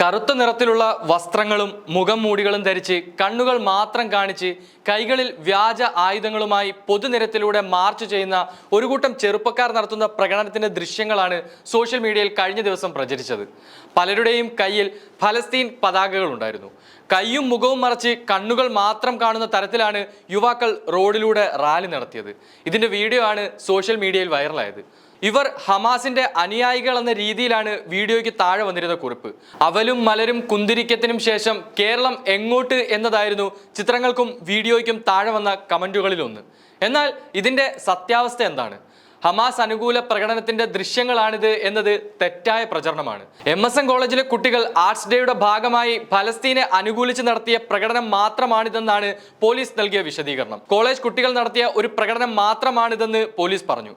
കറുത്ത നിറത്തിലുള്ള വസ്ത്രങ്ങളും മുഖം മൂടികളും ധരിച്ച് കണ്ണുകൾ മാത്രം കാണിച്ച് കൈകളിൽ വ്യാജ ആയുധങ്ങളുമായി പൊതുനിരത്തിലൂടെ മാർച്ച് ചെയ്യുന്ന ഒരു കൂട്ടം ചെറുപ്പക്കാർ നടത്തുന്ന പ്രകടനത്തിന്റെ ദൃശ്യങ്ങളാണ് സോഷ്യൽ മീഡിയയിൽ കഴിഞ്ഞ ദിവസം പ്രചരിച്ചത്. പലരുടെയും കയ്യിൽ ഫലസ്തീൻ പതാകകൾ ഉണ്ടായിരുന്നു. കൈയും മുഖവും മറച്ച് കണ്ണുകൾ മാത്രം കാണുന്ന തരത്തിലാണ് യുവാക്കൾ റോഡിലൂടെ റാലി നടത്തിയത്. ഇതിന്റെ വീഡിയോ ആണ് സോഷ്യൽ മീഡിയയിൽ വൈറലായത്. ഇവർ ഹമാസിന്റെ അനുയായികൾ എന്ന രീതിയിലാണ് വീഡിയോയ്ക്ക് താഴെ വന്നിരുന്ന കുറിപ്പ്. അവലും മലരും കുന്തിരിക്കത്തിനും ശേഷം കേരളം എങ്ങോട്ട് എന്നതായിരുന്നു ചിത്രങ്ങൾക്കും വീഡിയോയ്ക്കും താഴെ വന്ന കമന്റുകളിലൊന്ന് എന്നാൽ ഇതിന്റെ സത്യാവസ്ഥ എന്താണ്? ഹമാസ് അനുകൂല പ്രകടനത്തിന്റെ ദൃശ്യങ്ങളാണിത് എന്നത് തെറ്റായ പ്രചരണമാണ്. എം എസ് എൻ കോളേജിലെ കുട്ടികൾ ആർട്സ് ഡേയുടെ ഭാഗമായി ഫലസ്തീനെ അനുകൂലിച്ച് നടത്തിയ പ്രകടനം മാത്രമാണിതെന്നാണ് പോലീസ് നൽകിയ വിശദീകരണം. കോളേജ് കുട്ടികൾ നടത്തിയ ഒരു പ്രകടനം മാത്രമാണിതെന്ന് പോലീസ് പറഞ്ഞു.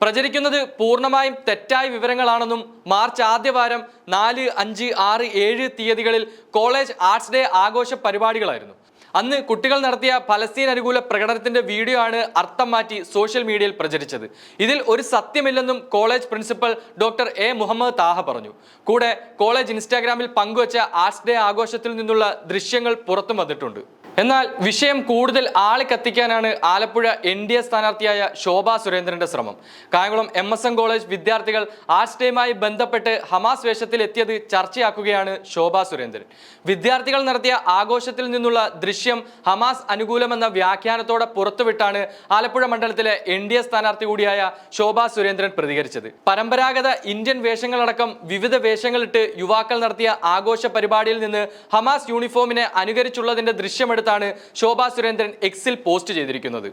പ്രചരിക്കുന്നത് പൂർണമായും തെറ്റായ വിവരങ്ങളാണെന്നും മാർച്ച് ആദ്യവാരം നാല് അഞ്ച് ആറ് ഏഴ് തീയതികളിൽ കോളേജ് ആർട്സ് ഡേ ആഘോഷ പരിപാടികളായിരുന്നു. അന്ന് കുട്ടികൾ നടത്തിയ ഫലസ്തീൻ അനുകൂല പ്രകടനത്തിന്റെ വീഡിയോ ആണ് അർത്ഥം മാറ്റി സോഷ്യൽ മീഡിയയിൽ പ്രചരിച്ചത്. ഇതിൽ ഒരു സത്യമില്ലെന്നും college principal doctor A. Muhammad Thaha പറഞ്ഞു. കൂടെ കോളേജ് ഇൻസ്റ്റാഗ്രാമിൽ പങ്കുവച്ച ആർട്സ് ഡേ ആഘോഷത്തിൽ നിന്നുള്ള ദൃശ്യങ്ങൾ പുറത്തും വന്നിട്ടുണ്ട്. എന്നാൽ വിഷയം കൂടുതൽ ആളിക്കത്തിക്കാനാണ് ആലപ്പുഴ എൻ ഡി എ സ്ഥാനാർത്ഥിയായ ശോഭാ സുരേന്ദ്രന്റെ ശ്രമം. Kayamkulam M S N college വിദ്യാർത്ഥികൾ ആർട്സ് ഡേയുമായി ബന്ധപ്പെട്ട് ഹമാസ് വേഷത്തിൽ എത്തിയത് ചർച്ചയാക്കുകയാണ് ശോഭാ സുരേന്ദ്രൻ. വിദ്യാർത്ഥികൾ നടത്തിയ ആഘോഷത്തിൽ നിന്നുള്ള ദൃശ്യം ഹമാസ് അനുകൂലമെന്ന വ്യാഖ്യാനത്തോടെ പുറത്തുവിട്ടാണ് ആലപ്പുഴ മണ്ഡലത്തിലെ എൻ ഡി എ സ്ഥാനാർത്ഥി കൂടിയായ ശോഭാ സുരേന്ദ്രൻ പ്രതികരിച്ചത്. പരമ്പരാഗത ഇന്ത്യൻ വേഷങ്ങളടക്കം വിവിധ വേഷങ്ങളിട്ട് യുവാക്കൾ നടത്തിയ ആഘോഷ പരിപാടിയിൽ നിന്ന് ഹമാസ് യൂണിഫോമിനെ അനുകരിച്ചുള്ളതിന്റെ ദൃശ്യമെടുത്താണ് ശോഭാ സുരേന്ദ്രൻ എക്സിൽ പോസ്റ്റ് ചെയ്തിരിക്കുന്നത്.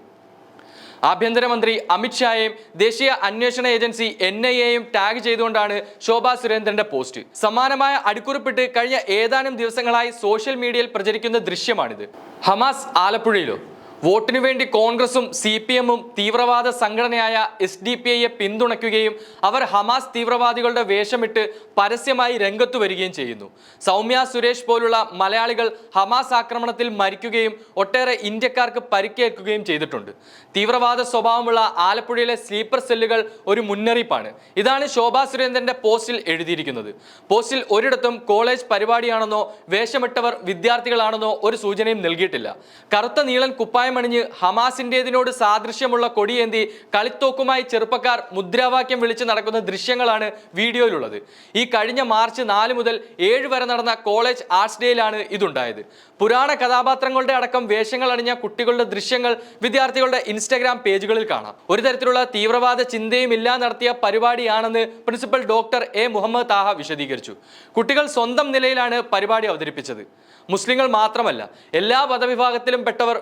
ആഭ്യന്തരമന്ത്രി അമിത്ഷായെയും ദേശീയ അന്വേഷണ ഏജൻസി എൻ ഐ എയും ടാഗ് ചെയ്തുകൊണ്ടാണ് ശോഭാ സുരേന്ദ്രന്റെ പോസ്റ്റ് സമാനമായ അടിക്കുറിപ്പിട്ട് കഴിഞ്ഞ ഏതാനും ദിവസങ്ങളായി സോഷ്യൽ മീഡിയയിൽ പ്രചരിക്കുന്ന ദൃശ്യമാണിത്. ഹമാസ് ആലപ്പുഴയിലോ? വോട്ടിനു വേണ്ടി കോൺഗ്രസും സി പി എമ്മും തീവ്രവാദ സംഘടനയായ എസ് ഡി പി ഐയെ പിന്തുണയ്ക്കുകയും അവർ ഹമാസ് തീവ്രവാദികളുടെ വേഷമിട്ട് പരസ്യമായി രംഗത്തു വരികയും ചെയ്യുന്നു. സൗമ്യ സുരേഷ് പോലുള്ള മലയാളികൾ ഹമാസ് ആക്രമണത്തിൽ മരിക്കുകയും ഒട്ടേറെ ഇന്ത്യക്കാർക്ക് പരിക്കേൽക്കുകയും ചെയ്തിട്ടുണ്ട്. തീവ്രവാദ സ്വഭാവമുള്ള ആലപ്പുഴയിലെ സ്ലീപ്പർ സെല്ലുകൾ ഒരു മുന്നറിയിപ്പാണ്. ഇതാണ് ശോഭാ സുരേന്ദ്രന്റെ പോസ്റ്റിൽ എഴുതിയിരിക്കുന്നത്. പോസ്റ്റിൽ ഒരിടത്തും കോളേജ് പരിപാടിയാണെന്നോ വേഷമിട്ടവർ വിദ്യാർത്ഥികളാണെന്നോ ഒരു സൂചനയും നൽകിയിട്ടില്ല. കറുത്ത നീളൻ കുപ്പായമണിഞ്ഞ് ഹമാസിന്റെതിനോട് സാദൃശ്യമുള്ള കൊടിയേന്തി കളിത്തോക്കുമായി ചെറുപ്പക്കാർ മുദ്രാവാക്യം വിളിച്ച് നടക്കുന്ന ദൃശ്യങ്ങളാണ് വീഡിയോയിലുള്ളത്. ഈ കഴിഞ്ഞ മാർച്ച് നാല് മുതൽ ഏഴ് വരെ നടന്ന കോളേജ് ആർട്സ് ഡേയിലാണ് ഇതുണ്ടായത്. പുരാണ കഥാപാത്രങ്ങളുടെ അടക്കം വേഷങ്ങൾ അണിഞ്ഞ കുട്ടികളുടെ ദൃശ്യങ്ങൾ വിദ്യാർത്ഥികളുടെ ഇൻസ്റ്റഗ്രാം പേജുകളിൽ കാണാം. ഒരു തരത്തിലുള്ള തീവ്രവാദ ചിന്തയും ഇല്ലാ നടത്തിയ പരിപാടിയാണെന്ന് principal doctor A Muhammad Thaha വിശദീകരിച്ചു. കുട്ടികൾ സ്വന്തം നിലയിലാണ് പരിപാടി അവതരിപ്പിച്ചത്. മുസ്ലിങ്ങൾ മാത്രമല്ല എല്ലാ പദവിഭാഗത്തിലും പെട്ടവർ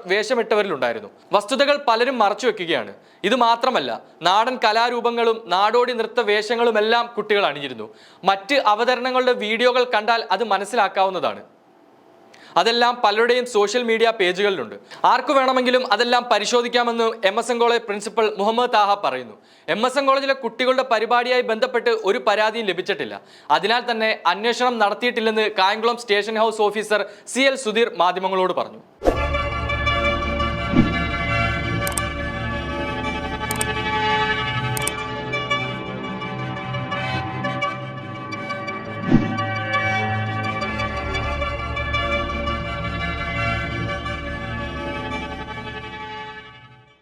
വേഷമിട്ടവരിലുണ്ടായിരുന്നു വസ്തുതകൾ പലരും മറച്ചു വെക്കുകയാണ്. ഇത് മാത്രമല്ല നാടൻ കലാരൂപങ്ങളും നാടോടി നൃത്ത വേഷങ്ങളുമെല്ലാം കുട്ടികൾ അണിഞ്ഞിരുന്നു. മറ്റ് അവതരണങ്ങളുടെ വീഡിയോകൾ കണ്ടാൽ അത് മനസ്സിലാക്കാവുന്നതാണ്. അതെല്ലാം പലരുടെയും സോഷ്യൽ മീഡിയ പേജുകളിലുണ്ട്. ആർക്കു വേണമെങ്കിലും അതെല്ലാം പരിശോധിക്കാമെന്ന് M S N college principal Muhammad Thaha പറയുന്നു. എം എസ് എൻ കോളേജിലെ കുട്ടികളുടെ പരിപാടിയായി ബന്ധപ്പെട്ട് ഒരു പരാതിയും ലഭിച്ചിട്ടില്ല. അതിനാൽ തന്നെ അന്വേഷണം നടത്തിയിട്ടില്ലെന്ന് Kayamkulam station house officer C L Sudheer മാധ്യമങ്ങളോട് പറഞ്ഞു.